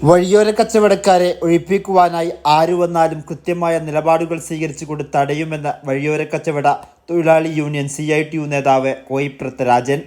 വഴിയോര കച്ചവടക്കാരെ ഒഴിപ്പിക്കുവാനായി ആരു വന്നാലും കൃത്യമായ നിലപാടുകൾ സ്വീകരിച്ചു കൊണ്ട് തടയുമെന്ന് വഴിയോര കച്ചവട തൊഴിലാളി union C I T U നേതാവ് കോയിപ്രത്ത് രാജൻ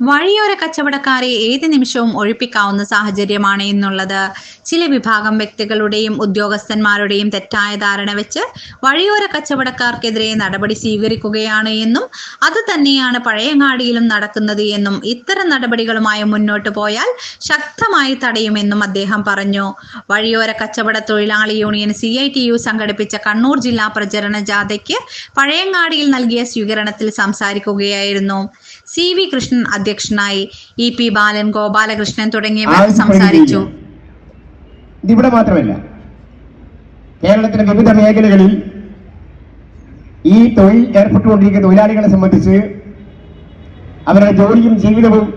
വഴിയോര കച്ചവടക്കാരെ ഏത് നിമിഷവും ഒഴിപ്പിക്കാവുന്ന സാഹചര്യമാണ് എന്നുള്ളത് ചില വിഭാഗം വ്യക്തികളുടെയും ഉദ്യോഗസ്ഥന്മാരുടെയും തെറ്റായ ധാരണ വെച്ച് വഴിയോര കച്ചവടക്കാർക്കെതിരെ നടപടി സ്വീകരിക്കുകയാണ് എന്നും അത് തന്നെയാണ് പഴയങ്ങാടിയിലും നടക്കുന്നത് എന്നും ഇത്തരം നടപടികളുമായി മുന്നോട്ട് പോയാൽ ശക്തമായി തടയുമെന്നും അദ്ദേഹം പറഞ്ഞു. വഴിയോര കച്ചവട തൊഴിലാളി union C I T U സംഘടിപ്പിച്ച കണ്ണൂർ ജില്ലാ പ്രചരണ ജാഥയ്ക്ക് പഴയങ്ങാടിയിൽ നൽകിയ സ്വീകരണത്തിൽ സംസാരിക്കുകയായിരുന്നു. സി വി കൃഷ്ണൻ അധ്യക്ഷനായി ഇ പി ബാലൻ ഗോപാലകൃഷ്ണൻ തുടങ്ങിയവർ സംസാരിച്ചു. ഇവിടെ മാത്രമല്ല കേരളത്തിലെ വിവിധ മേഖലകളിൽ ഈ തൊഴിൽ ഏർപ്പെട്ടുകൊണ്ടിരിക്കുന്ന തൊഴിലാളികളെ സംബന്ധിച്ച് അവരുടെ ജോലിയും ജീവിതവും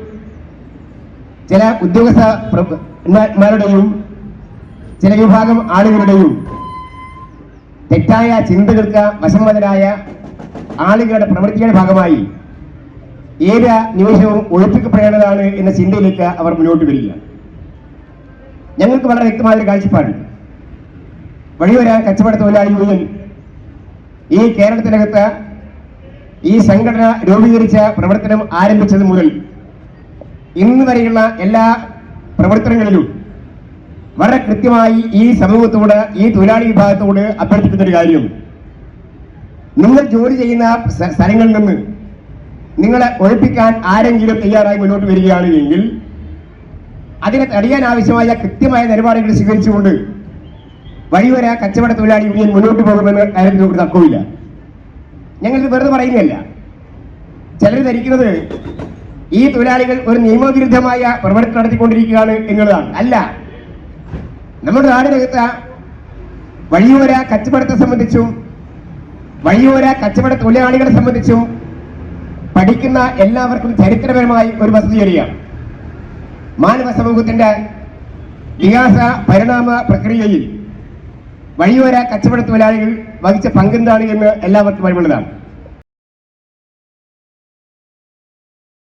ചില ഉദ്യോഗസ്ഥന്മാരുടെയും ചില വിഭാഗം ആളുകളുടെയും തെറ്റായ ചിന്തകൾക്ക് വശംവതരായ ആളുകളുടെ പ്രവൃത്തിയുടെ ഭാഗമായി ഏത് നിമിഷവും ഒഴിപ്പിക്കപ്പെടേണ്ടതാണ് എന്ന ചിന്തയിലേക്ക് അവർ മുന്നോട്ട് വരികയാണ് ഞങ്ങൾക്ക് വളരെ വ്യക്തമായ ഒരു കാഴ്ചപ്പാടുണ്ട് വഴിയൊര കച്ചവട തൊഴിലാളി ഈ കേരളത്തിനകത്ത് ഈ സംഘടന രൂപീകരിച്ച പ്രവർത്തനം ആരംഭിച്ചത് മുതൽ ഇന്ന് വരെയുള്ള എല്ലാ പ്രവർത്തനങ്ങളിലും വളരെ കൃത്യമായി ഈ സമൂഹത്തോട് ഈ തൊഴിലാളി വിഭാഗത്തോട് അഭ്യർത്ഥിക്കുന്ന ഒരു കാര്യം. നിങ്ങൾ ജോലി ചെയ്യുന്ന സ്ഥ- സ്ഥലങ്ങളിൽ നിന്ന് നിങ്ങളെ ഒഴിപ്പിക്കാൻ ആരെങ്കിലും തയ്യാറായി മുന്നോട്ട് വരികയാണ് എങ്കിൽ അതിനെ തടയാൻ ആവശ്യമായ കൃത്യമായ നിലപാടുകൾ സ്വീകരിച്ചുകൊണ്ട് വഴിവര കച്ചവട തൊഴിലാളി യൂണിയൻ മുന്നോട്ട് പോകുമെന്ന് കാര്യത്തിൽ നമുക്ക് തർക്കമില്ല ഞങ്ങളിത് വെറുതെ പറയുകയല്ല. ചിലർ ധരിക്കുന്നത് ഈ തൊഴിലാളികൾ ഒരു നിയമവിരുദ്ധമായ പ്രവർത്തനം നടത്തിക്കൊണ്ടിരിക്കുകയാണ് എന്നുള്ളതാണ്. അല്ല നമ്മുടെ നാടിനകത്ത് വഴിയോര കച്ചവടത്തെ സംബന്ധിച്ചും വഴിയോര കച്ചവട തൊഴിലാളികളെ സംബന്ധിച്ചും പഠിക്കുന്ന എല്ലാവർക്കും ചരിത്രപരമായി ഒരു വസതി അറിയാം മാനവ സമൂഹത്തിന്റെ വികാസ പരിണാമ പ്രക്രിയയിൽ വഴിയോര കച്ചവട തൊഴിലാളികൾ വഹിച്ച പങ്കെന്താണ് എന്ന് എല്ലാവർക്കും അറിവുള്ളതാണ്.